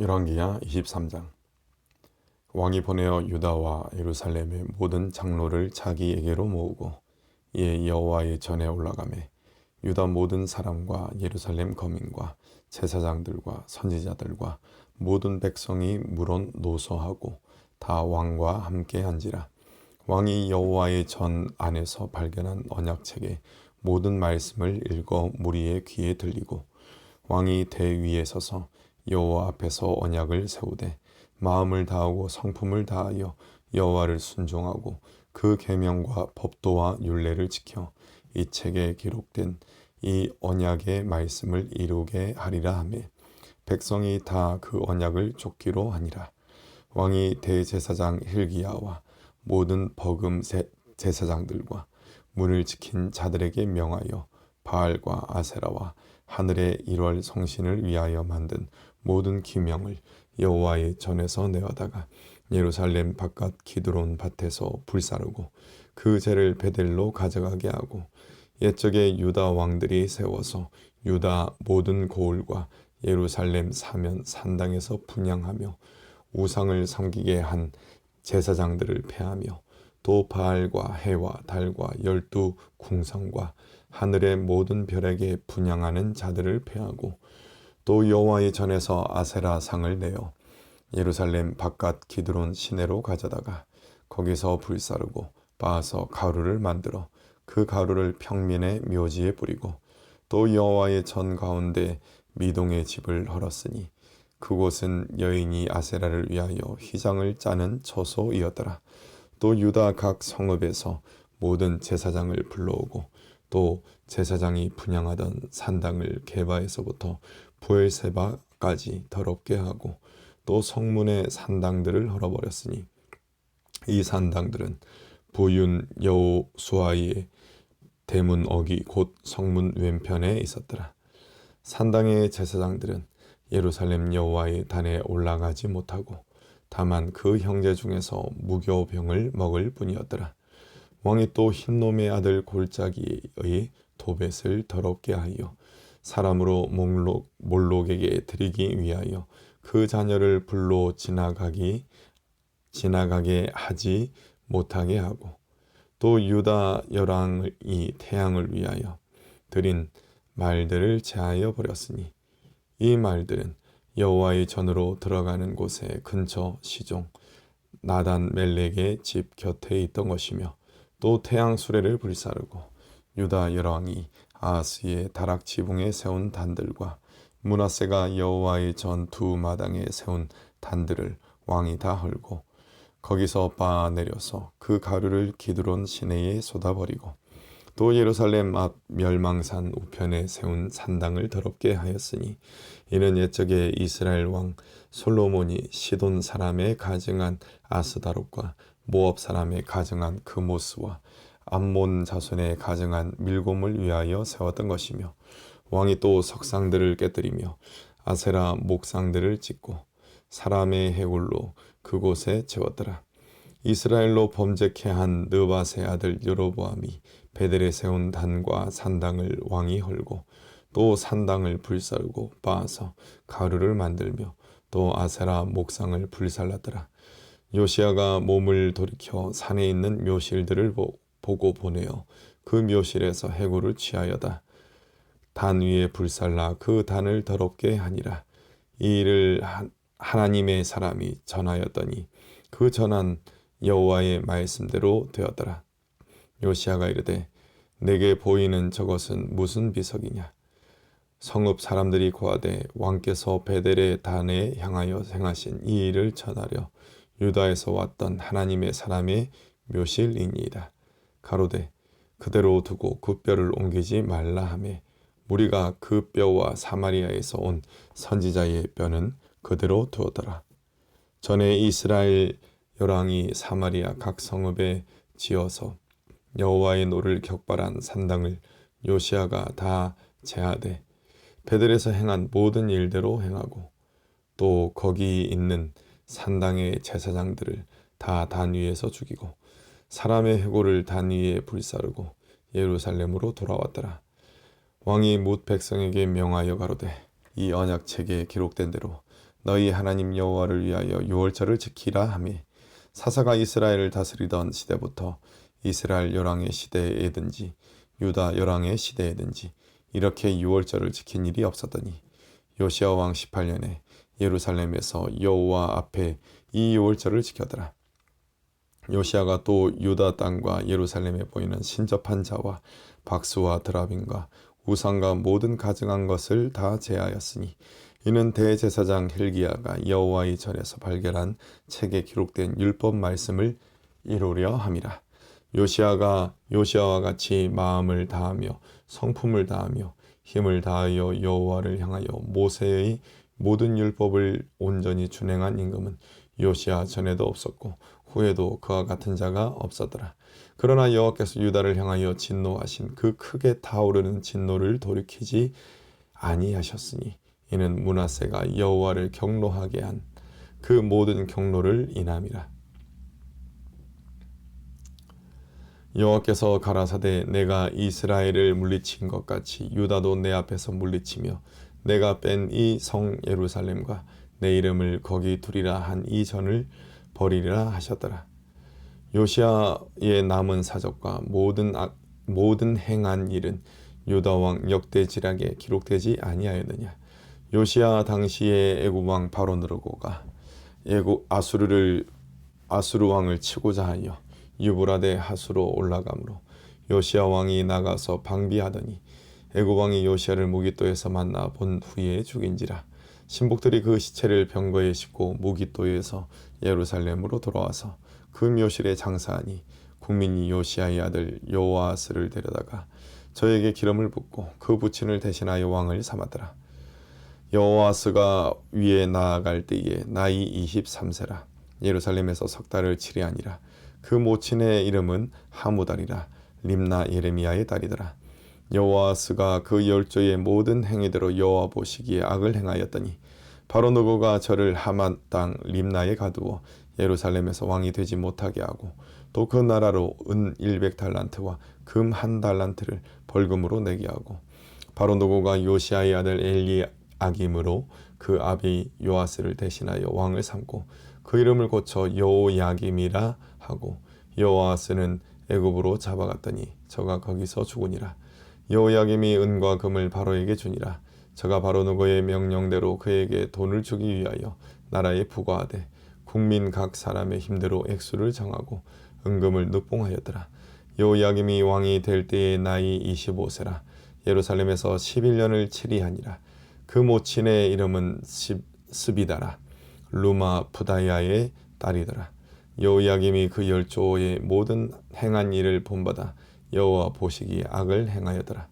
열왕기야 23장. 왕이 보내어 유다와 예루살렘의 모든 장로를 자기에게로 모으고 이에 여호와의 전에 올라가매 유다 모든 사람과 예루살렘 거민과 제사장들과 선지자들과 모든 백성이 물론 노소하고 다 왕과 함께 한지라. 왕이 여호와의 전 안에서 발견한 언약책의 모든 말씀을 읽어 무리의 귀에 들리고 왕이 대위에 서서 여호와 앞에서 언약을 세우되 마음을 다하고 성품을 다하여 여호와를 순종하고 그 계명과 법도와 율례를 지켜 이 책에 기록된 이 언약의 말씀을 이루게 하리라 하매 백성이 다 그 언약을 쫓기로 하니라. 왕이 대제사장 힐기야와 모든 버금 제사장들과 문을 지킨 자들에게 명하여 바알과 아세라와 하늘의 일월 성신을 위하여 만든 모든 기명을 여호와의 전에서 내어다가 예루살렘 바깥 기드론 밭에서 불사르고 그 죄를 베델로 가져가게 하고 옛적에 유다 왕들이 세워서 유다 모든 고을과 예루살렘 사면 산당에서 분양하며 우상을 섬기게 한 제사장들을 패하며 또 바알과 해와 달과 열두 궁성과 하늘의 모든 별에게 분양하는 자들을 패하고 또 여호와의 전에서 아세라 상을 내어 예루살렘 바깥 기드론 시내로 가져다가 거기서 불사르고 빻아서 가루를 만들어 그 가루를 평민의 묘지에 뿌리고 또 여호와의 전 가운데 미동의 집을 헐었으니 그곳은 여인이 아세라를 위하여 휘장을 짜는 처소이었더라. 또 유다 각 성읍에서 모든 제사장을 불러오고 또 제사장이 분양하던 산당을 개바에서부터 부엘세바까지 더럽게 하고 또 성문의 산당들을 헐어버렸으니 이 산당들은 부윤 여호수아의 대문 어기 곧 성문 왼편에 있었더라. 산당의 제사장들은 예루살렘 여호와의 단에 올라가지 못하고 다만 그 형제 중에서 무교병을 먹을 뿐이었더라. 왕이 또 흰놈의 아들 골짜기의 도벳을 더럽게 하여 사람으로 몰록, 몰록에게 드리기 위하여 그 자녀를 불로 지나가기 지나가게 하지 못하게 하고 또 유다 열왕이 태양을 위하여 드린 말들을 제하여 버렸으니 이 말들은 여호와의 전으로 들어가는 곳에 근처 시종 나단 멜렉의 집 곁에 있던 것이며 또 태양 수레를 불사르고 유다 열왕이 아하스의 다락 지붕에 세운 단들과 문하세가 여호와의 전 두 마당에 세운 단들을 왕이 다 헐고 거기서 빻아 내려서 그 가루를 기드론 시내에 쏟아버리고 또 예루살렘 앞 멸망산 우편에 세운 산당을 더럽게 하였으니 이는 옛적에 이스라엘 왕 솔로몬이 시돈 사람의 가증한 아스다롯과 모압 사람의 가증한 그모스와 암몬 자손의 가증한 밀곰을 위하여 세웠던 것이며 왕이 또 석상들을 깨뜨리며 아세라 목상들을 짓고 사람의 해골로 그곳에 채웠더라. 이스라엘로 범죄케 한 느바세 아들 여로보암이 베델에 세운 단과 산당을 왕이 헐고 또 산당을 불살고 빻아서 가루를 만들며 또 아세라 목상을 불살랐더라. 요시아가 몸을 돌이켜 산에 있는 묘실들을 보고 보내어 그 묘실에서 해골을 취하여다. 단 위에 불살라 그 단을 더럽게 하니라. 이 일을 하나님의 사람이 전하였더니 그 전한 여호와의 말씀대로 되었더라. 요시아가 이르되 내게 보이는 저것은 무슨 비석이냐? 성읍 사람들이 고하되 왕께서 베델의 단에 향하여 행하신 이 일을 전하려 유다에서 왔던 하나님의 사람의 묘실이니이다. 가로되 그대로 두고 그 뼈를 옮기지 말라 하매 무리가 그 뼈와 사마리아에서 온 선지자의 뼈는 그대로 두었더라. 전에 이스라엘 열왕이 사마리아 각 성읍에 지어서 여호와의 노를 격발한 산당을 요시아가 다 제하되 베들에서 행한 모든 일대로 행하고 또 거기 있는 산당의 제사장들을 다 단 위에서 죽이고 사람의 해골을 단 위에 불사르고 예루살렘으로 돌아왔더라. 왕이 못 백성에게 명하여 가로되 이 언약 책에 기록된 대로 너희 하나님 여호와를 위하여 유월절을 지키라 하매 사사가 이스라엘을 다스리던 시대부터 이스라엘 열왕의 시대에든지 유다 열왕의 시대에든지 이렇게 유월절을 지킨 일이 없었더니 요시아 왕 18년에 예루살렘에서 여호와 앞에 이 유월절을 지켜더라. 요시아가 또 유다 땅과 예루살렘에 보이는 신접한 자와 박수와 드라빔과 우상과 모든 가증한 것을 다 제하였으니 이는 대제사장 힐기야가 여호와의 전에서 발견한 책에 기록된 율법 말씀을 이루려 함이라. 요시아가 요시아와 같이 마음을 다하며 성품을 다하며 힘을 다하여 여호와를 향하여 모세의 모든 율법을 온전히 준행한 임금은 요시아 전에도 없었고 후에도 그와 같은 자가 없었더라. 그러나 여호와께서 유다를 향하여 진노하신 그 크게 타오르는 진노를 돌이키지 아니하셨으니 이는 문하세가 여호와를 경노하게 한 그 모든 경노를 인함이라. 여호와께서 가라사대 내가 이스라엘을 물리친 것 같이 유다도 내 앞에서 물리치며 내가 뺀 이 성 예루살렘과 내 이름을 거기 두리라 한 이 전을 버리리라 하셨더라. 요시아의 남은 사적과 모든 악, 모든 행한 일은 유다 왕 역대지락에 기록되지 아니하였느냐. 요시아 당시에 애굽 왕 바로 느르고가 애굽 아수르를 아수르 왕을 치고자 하여 유브라데 하수로 올라가므로 요시아 왕이 나가서 방비하더니 애굽 왕이 요시아를 무기토에서 만나 본 후에 죽인지라 신복들이 그 시체를 병거에 싣고 무기토에서 예루살렘으로 돌아와서 그 묘실에 장사하니 국민이 요시아의 아들 요아스를 데려다가 저에게 기름을 붓고 그 부친을 대신하여 왕을 삼았더라. 여호와스가 위에 나아갈 때에 나이 23세라. 예루살렘에서 석 달을 치리하니라 그 모친의 이름은 하무달이라. 림나 예레미야의 딸이더라 여호와스가 그 열조의 모든 행위대로 여호와 보시기에 악을 행하였더니 바로 누구가 저를 하만 땅 림나에 가두어 예루살렘에서 왕이 되지 못하게 하고 또 그 나라로 은 100달란트와 금 한 달란트를 벌금으로 내게 하고 바로 누구가 요시아의 아들 엘리 아김으로 그 아비 요아스를 대신하여 왕을 삼고 그 이름을 고쳐 여호야김이라 하고 여호아스는 애굽으로 잡아갔더니 저가 거기서 죽으니라 여호야김이 은과 금을 바로에게 주니라. 저가 바로 누구의 명령대로 그에게 돈을 주기 위하여 나라에 부과하되 국민 각 사람의 힘대로 액수를 정하고 은금을 늑봉하였더라. 여호야김이 왕이 될 때의 나이 25세라. 예루살렘에서 11년을 치리하니라. 그 모친의 이름은 스비다라. 루마 부다야의 딸이더라. 여호야김이 그 열조의 모든 행한 일을 본받아 여호와 보시기에 악을 행하였더라.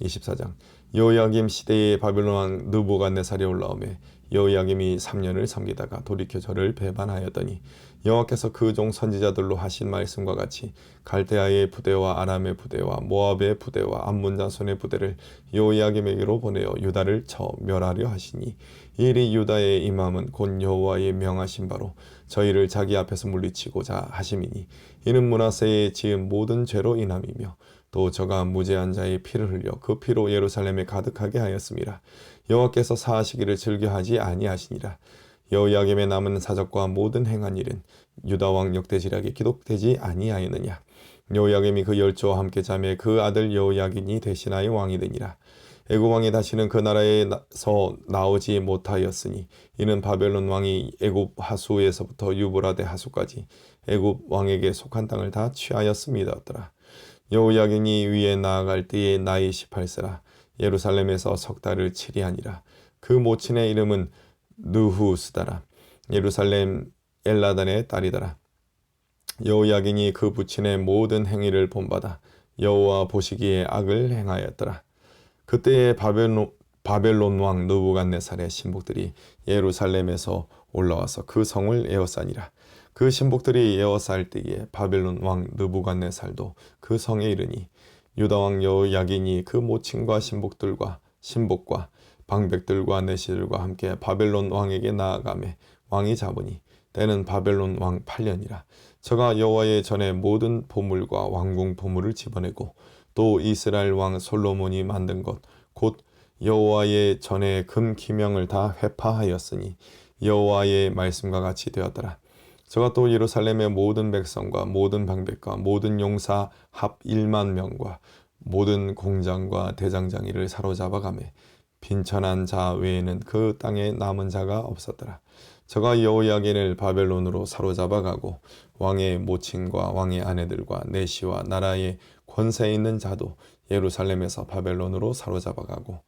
24장 여호야김 시대의 바빌론 왕 느부갓네살이 올라오매 여호야김이 3년을 섬기다가 돌이켜 저를 배반하였더니 여호와께서 그 종 선지자들로 하신 말씀과 같이 갈대아의 부대와 아람의 부대와 모압의 부대와 암몬 자손의 부대를 여호야김에게로 보내어 유다를 쳐 멸하려 하시니 이리 유다의 임함은 곧 여호와의 명하신 바로 저희를 자기 앞에서 물리치고자 하심이니 이는 문하세에 지은 모든 죄로 인함이며 또 저가 무죄한 자의 피를 흘려 그 피로 예루살렘에 가득하게 하였습니다. 여호와께서 사하시기를 즐겨하지 아니하시니라. 여호야김의 남은 사적과 모든 행한 일은 유다 왕 역대지략에 기록되지 아니하였느냐. 여호야김이 그 열조와 함께 자매 그 아들 여호야긴이 대신하여 왕이 되니라. 애굽 왕이 다시는 그 나라에서 나오지 못하였으니 이는 바벨론 왕이 애굽 하수에서부터 유브라데 하수까지 애굽 왕에게 속한 땅을 다 취하였음이더라. 여호야긴이 위에 나아갈 때에 나이 18세라 예루살렘에서 석 달을 치리하니라. 그 모친의 이름은 느후스다라. 예루살렘 엘라단의 딸이더라. 여호야긴이 그 부친의 모든 행위를 본받아 여호와 보시기에 악을 행하였더라. 그때에 바벨론, 바벨론 왕 느부갓네살의 신복들이 예루살렘에서 올라와서 그 성을 에워싸니라. 그 신복들이 에워쌀 때에 바벨론 왕 느부갓네살도 그 성에 이르니 유다 왕 여호야긴이 그 모친과 신복들과 신복과 방백들과 내시들과 함께 바벨론 왕에게 나아가매 왕이 잡으니 때는 바벨론 왕 8년이라 저가 여호와의 전에 모든 보물과 왕궁 보물을 집어내고 또 이스라엘 왕 솔로몬이 만든 것 곧 여호와의 전에 금 기명을 다 회파하였으니 여호와의 말씀과 같이 되었더라. 저가 또 예루살렘의 모든 백성과 모든 방백과 모든 용사 합 1만 명과 모든 공장과 대장장이를 사로잡아 가매 빈천한 자 외에는 그 땅에 남은 자가 없었더라. 저가 여호야긴을 바벨론으로 사로잡아 가고 왕의 모친과 왕의 아내들과 내시와 나라의 권세 있는 자도 예루살렘에서 바벨론으로 사로잡아 가고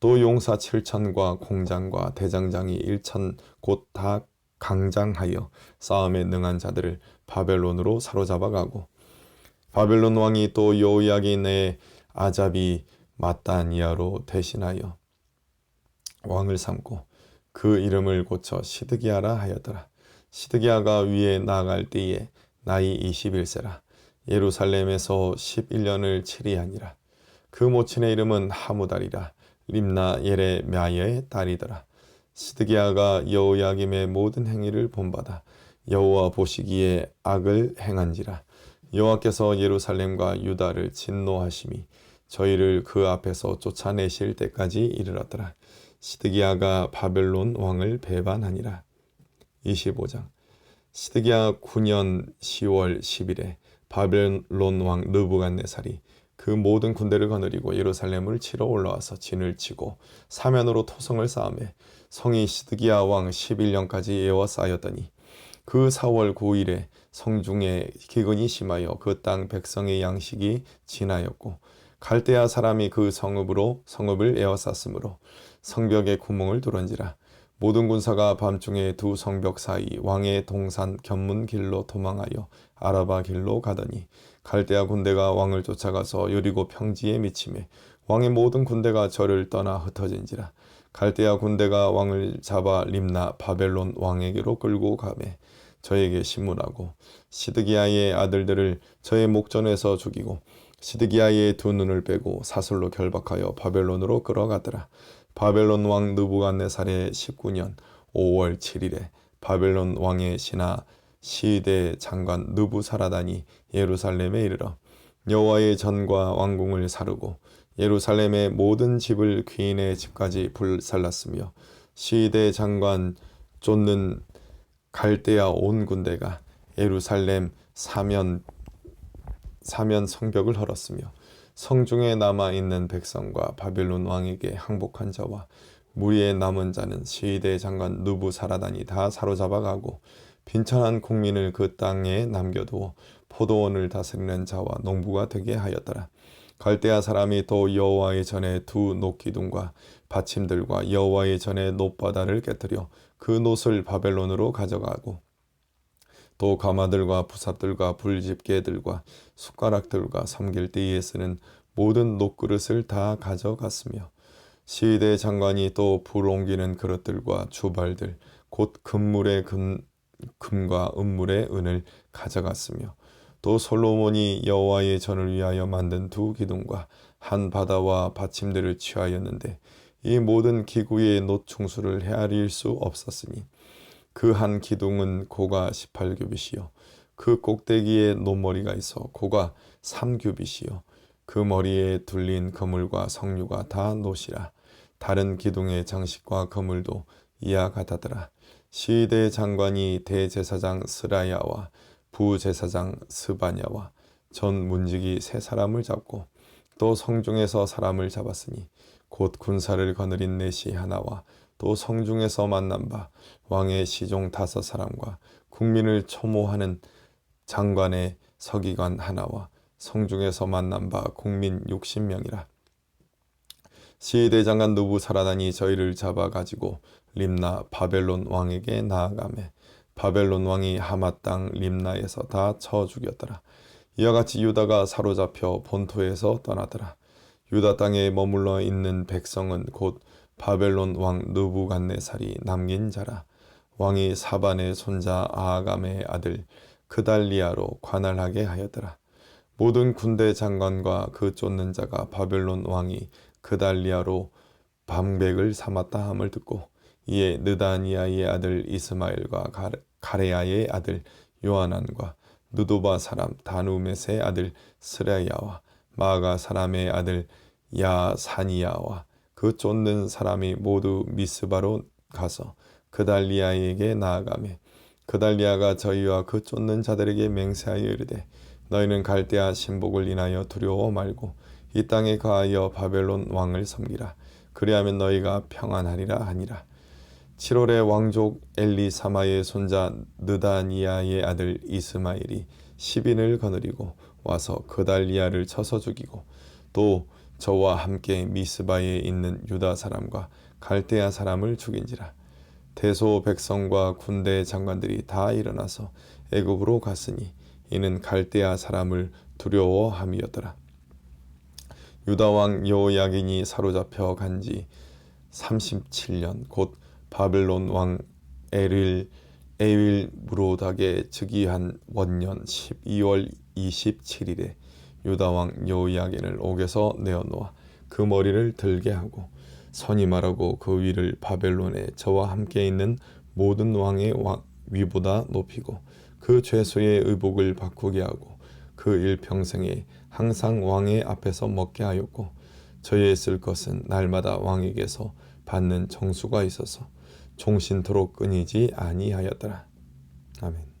또 용사 7천과 공장과 대장장이 1천 곧 다 강장하여 싸움에 능한 자들을 바벨론으로 사로잡아 가고 바벨론 왕이 또 여호야긴의 아잡이 마따니아로 대신하여 왕을 삼고 그 이름을 고쳐 시드기야라 하였더라. 시드기야가 위에 나아갈 때에 나이 21세라. 예루살렘에서 11년을 치리하니라. 그 모친의 이름은 하무달이라. 림나 예레미야의 딸이더라. 시드기야가 여호야김의 모든 행위를 본받아 여호와 보시기에 악을 행한지라. 여호와께서 예루살렘과 유다를 진노하심이 저희를 그 앞에서 쫓아내실 때까지 이르렀더라. 시드기야가 바벨론 왕을 배반하니라. 25장 시드기야 9년 10월 10일에 바벨론 왕 느부갓네살이 그 모든 군대를 거느리고 예루살렘을 치러 올라와서 진을 치고 사면으로 토성을 쌓음에 성이 시드기야 왕 11년까지 에워싸였더니 그 4월 9일에 성중에 기근이 심하여 그 땅 백성의 양식이 진하였고 갈대아 사람이 그 성읍으로 성읍을 에워쌌으므로 성벽에 구멍을 뚫은지라 모든 군사가 밤중에 두 성벽 사이 왕의 동산 견문 길로 도망하여 아라바 길로 가더니 갈대아 군대가 왕을 쫓아가서 여리고 평지에 미침에 왕의 모든 군대가 저를 떠나 흩어진지라 갈대아 군대가 왕을 잡아 림나 바벨론 왕에게로 끌고 가매 저에게 신문하고 시드기야의 아들들을 저의 목전에서 죽이고 시드기야의 두 눈을 빼고 사슬로 결박하여 바벨론으로 끌어가더라. 바벨론 왕 느부갓네살의 19년 5월 7일에 바벨론 왕의 신하 시대 장관 느부사라단이 예루살렘에 이르러 여호와의 전과 왕궁을 사르고 예루살렘의 모든 집을 귀인의 집까지 불살랐으며 시대 장관 쫓는 갈대아 온 군대가 예루살렘 사면 사면 성벽을 헐었으며 성중에 남아 있는 백성과 바벨론 왕에게 항복한 자와 무리에 남은 자는 시대 장관 누부사라단이 다 사로잡아가고 빈천한 국민을 그 땅에 남겨두어 포도원을 다스리는 자와 농부가 되게 하였더라. 갈대아 사람이 또 여호와의 전에 두 녹기둥과 받침들과 여호와의 전에 놋바다를 깨뜨려 그 놋을 바벨론으로 가져가고 또 가마들과 부삽들과 불집게들과 숟가락들과 섬길 때에 쓰는 모든 녹그릇을 다 가져갔으며 시대 장관이 또 불 옮기는 그릇들과 주발들 곧 금물의 금, 금과 은물의 은을 가져갔으며 또 솔로몬이 여호와의 전을 위하여 만든 두 기둥과 한 바다와 받침들을 취하였는데 이 모든 기구의 노충수를 헤아릴 수 없었으니 그 한 기둥은 고가 18규빗이요. 그 꼭대기에 노머리가 있어 고가 3규빗이요. 그 머리에 둘린 그물과 성류가 다 노시라. 다른 기둥의 장식과 그물도 이와 같았더라. 시대 장관이 대제사장 스라야와 부제사장 스바냐와 전 문직이 세 사람을 잡고 또 성중에서 사람을 잡았으니 곧 군사를 거느린 넷이 하나와 또 성중에서 만난 바 왕의 시종 다섯 사람과 국민을 초모하는 장관의 서기관 하나와 성중에서 만난 바 국민 육십 명이라. 시대 장관 누부사라단이 저희를 잡아 가지고 림나 바벨론 왕에게 나아가매 바벨론 왕이 하마 땅 림나에서 다 쳐 죽였더라. 이와 같이 유다가 사로잡혀 본토에서 떠나더라. 유다 땅에 머물러 있는 백성은 곧 바벨론 왕 느부갓네살이 남긴 자라. 왕이 사반의 손자 아하감의 아들 그달리아로 관할하게 하였더라. 모든 군대 장관과 그 쫓는 자가 바벨론 왕이 그달리아로 방백을 삼았다 함을 듣고 이에 느다니아의 아들 이스마엘과 가레아의 아들 요하난과 느도바 사람 다누메스의 아들 스레야와 마가 사람의 아들 야사니야와 그 쫓는 사람이 모두 미스바로 가서 그달리아에게 나아가매 그달리아가 저희와 그 쫓는 자들에게 맹세하여 이르되 너희는 갈대아 신복을 인하여 두려워 말고 이 땅에 거하여 바벨론 왕을 섬기라. 그리하면 너희가 평안하리라 하니라 7월에 왕족 엘리사마의 손자 느다니아의 아들 이스마일이 시빈을 거느리고 와서 그달리아를 쳐서 죽이고 또 저와 함께 미스바에 있는 유다 사람과 갈대아 사람을 죽인지라 대소 백성과 군대 장관들이 다 일어나서 애굽으로 갔으니 이는 갈대아 사람을 두려워함이었더라. 유다 왕 여호야긴이 사로잡혀 간지 37년 곧 바벨론 왕 에릴 에윌 무로닥의 즉위한 원년 12월 27일에 유다 왕 여호야긴을 옥에서 내어 놓아 그 머리를 들게 하고 선임하라고 그 위를 바벨론에 저와 함께 있는 모든 왕의 왕 위보다 높이고 그 죄수의 의복을 바꾸게 하고 그 일평생에 항상 왕의 앞에서 먹게 하였고 저의 쓸 것은 날마다 왕에게서 받는 정수가 있어서 종신토록 끊이지 아니하였더라. 아멘.